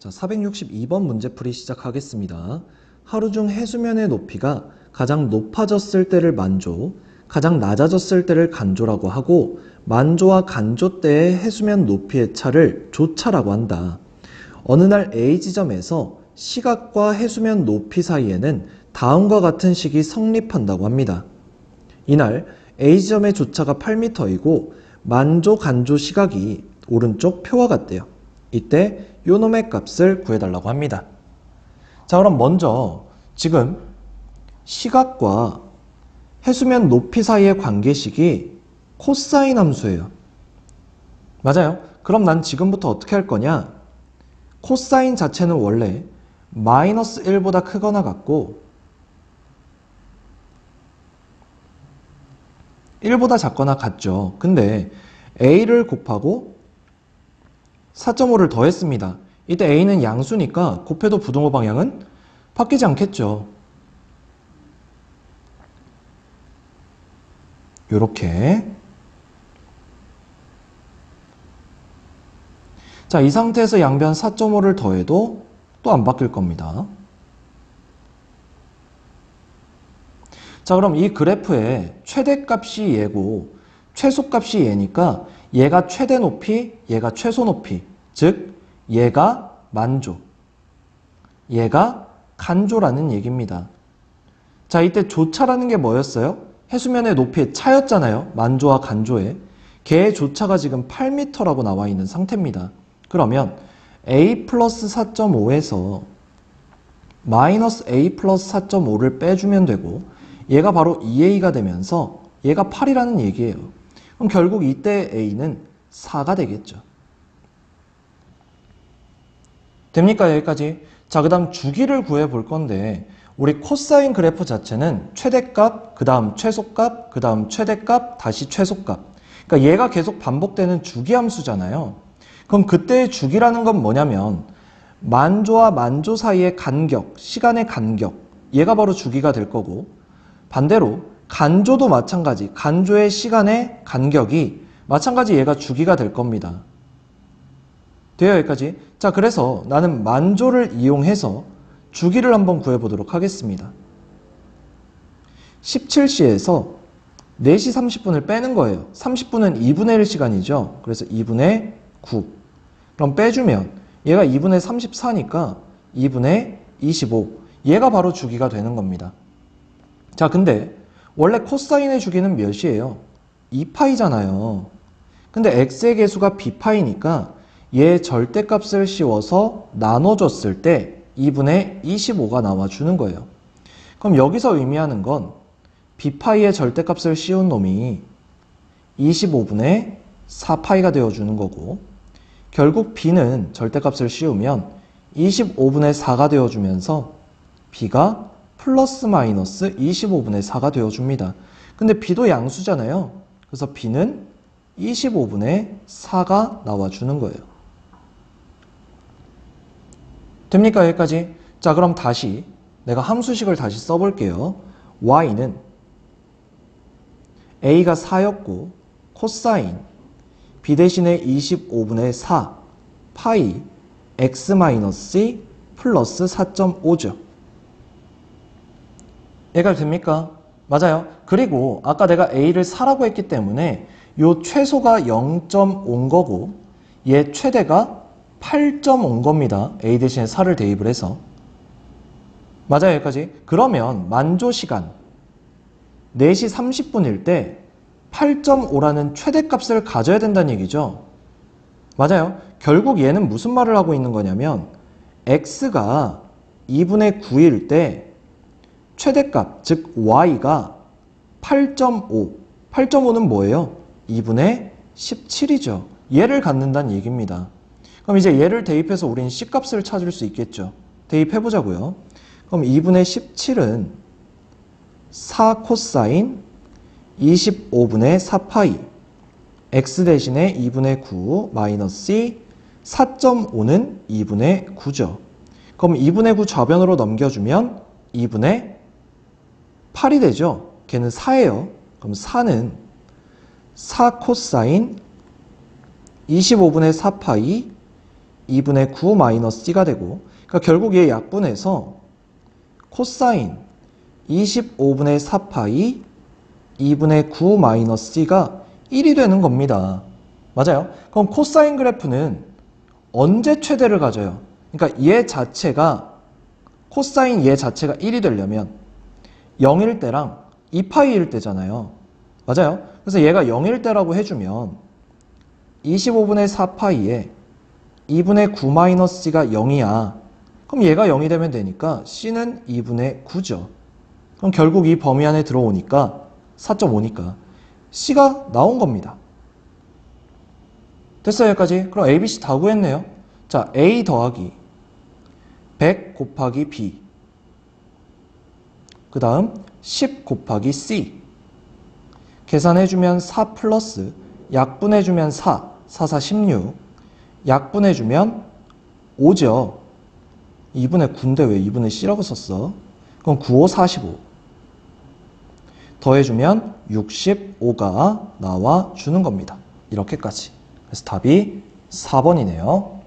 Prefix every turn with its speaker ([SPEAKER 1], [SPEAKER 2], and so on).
[SPEAKER 1] 자, 462번 문제풀이 시작하겠습니다. 하루 중 해수면의 높이가 가장 높아졌을 때를 만조, 가장 낮아졌을 때를 간조라고 하고 만조와 간조 때의 해수면 높이의 차를 조차라고 한다. 어느 날 A 지점에서 시각과 해수면 높이 사이에는 다음과 같은 식이 성립한다고 합니다. 이날 A 지점의 조차가 8m이고 만조 간조 시각이 오른쪽 표와 같대요. 이때 요놈의 값을 구해달라고 합니다. 자 그럼 먼저 지금 시각과 해수면 높이 사이의 관계식이 코사인 함수예요. 맞아요. 그럼 난 지금부터 어떻게 할 거냐? 코사인 자체는 원래 마이너스 1보다 크거나 같고 1보다 작거나 같죠. 근데 a를 곱하고 4.5를 더했습니다. 이때 a는 양수니까 곱해도 부동호 방향은 바뀌지 않겠죠. 요렇게 자, 이 상태에서 양변 4.5를 더해도 또 안 바뀔 겁니다. 자, 그럼 이 그래프의 최대값이 얘고 최소값이 얘니까 얘가 최대 높이, 얘가 최소 높이. 즉, 얘가 만조. 얘가 간조라는 얘기입니다. 자, 이때 조차라는 게 뭐였어요? 해수면의 높이의 차였잖아요. 만조와 간조의. 걔의 조차가 지금 8m라고 나와 있는 상태입니다. 그러면 a 플러스 4.5에서 마이너스 a 플러스 4.5를 빼주면 되고 얘가 바로 2a가 되면서 얘가 8이라는 얘기예요. 그럼 결국 이때 a는 4가 되겠죠. 됩니까? 여기까지? 자, 그 다음 주기를 구해 볼 건데 우리 코사인 그래프 자체는 최대값, 그 다음 최소값, 그 다음 최대값, 다시 최소값. 그러니까 얘가 계속 반복되는 주기함수잖아요. 그럼 그때의 주기라는 건 뭐냐면 만조와 만조 사이의 간격, 시간의 간격. 얘가 바로 주기가 될 거고 반대로 간조도 마찬가지. 간조의 시간의 간격이 마찬가지 얘가 주기가 될 겁니다. 돼요 여기까지? 자 그래서 나는 만조를 이용해서 주기를 한번 구해보도록 하겠습니다. 17시에서 4시 30분을 빼는 거예요. 30분은 2분의 1 시간이죠. 그래서 2분의 9. 그럼 빼주면 얘가 2분의 34니까 2분의 25. 얘가 바로 주기가 되는 겁니다. 자, 근데 원래 코사인의 주기는 몇이에요? 2파이잖아요. 근데 x의 개수가 b파이니까 얘 절대값을 씌워서 나눠줬을 때 2분의 25가 나와주는 거예요. 그럼 여기서 의미하는 건 b파이의 절대값을 씌운 놈이 25분의 4파이가 되어주는 거고 결국 b는 절대값을 씌우면 25분의 4가 되어주면서 b가 플러스 마이너스 25분의 4가 되어줍니다. 근데 b도 양수잖아요. 그래서 b는 25분의 4가 나와주는 거예요. 됩니까? 여기까지? 자, 그럼 다시 내가 함수식을 다시 써볼게요. y는 a가 4였고 코사인 b 대신에 25분의 4 파이 x 마이너스 플러스 4.5죠. 얘가 됩니까? 맞아요. 그리고 아까 내가 a를 4라고 했기 때문에 요 최소가 0.5인 거고 얘 최대가 8.5인 겁니다. a 대신에 4를 대입을 해서. 맞아요. 여기까지. 그러면 만조 시간 4시 30분일 때 8.5라는 최대값을 가져야 된다는 얘기죠. 맞아요. 결국 얘는 무슨 말을 하고 있는 거냐면 x가 2분의 9일 때 최대값, 즉 y가 8.5. 8.5는 뭐예요? 2분의 17이죠. 얘를 갖는다는 얘기입니다. 그럼 이제 얘를 대입해서 우린 C값을 찾을 수 있겠죠. 대입해 보자고요. 그럼 2분의 17은 4 코사인 25분의 4파이 x 대신에 2분의 9 마이너스 4.5는 2분의 9죠. 그럼 2분의 9 좌변으로 넘겨주면 2분의 8이 되죠. 걔는 4예요. 그럼 4는 4 코사인 25분의 4파이 2분의 9 마이너스 C가 되고 그러니까 결국 얘 약분해서 코사인 25분의 4파이 2분의 9 마이너스 C가 1이 되는 겁니다. 맞아요? 그럼 코사인 그래프는 언제 최대를 가져요? 그러니까 얘 자체가 코사인 얘 자체가 1이 되려면 0일 때랑 2파이일 때잖아요. 맞아요? 그래서 얘가 0일 때라고 해주면 25분의 4파이에 2분의 9 마이너스 C가 0이야. 그럼 얘가 0이 되면 되니까 C는 2분의 9죠. 그럼 결국 이 범위 안에 들어오니까 4.5니까 C가 나온 겁니다. 됐어요, 여기까지? 그럼 A, B, C 다 구했네요. 자, A 더하기 100 곱하기 B. 그 다음 10 곱하기 C. 계산해주면 4 플러스 약분해주면 4, 4, 4, 16. 약분해주면 5죠. 2분의 9인데 왜 2분의 C라고 썼어? 그럼 9, 5, 45. 더해주면 65가 나와 주는 겁니다. 이렇게까지. 그래서 답이 4번이네요.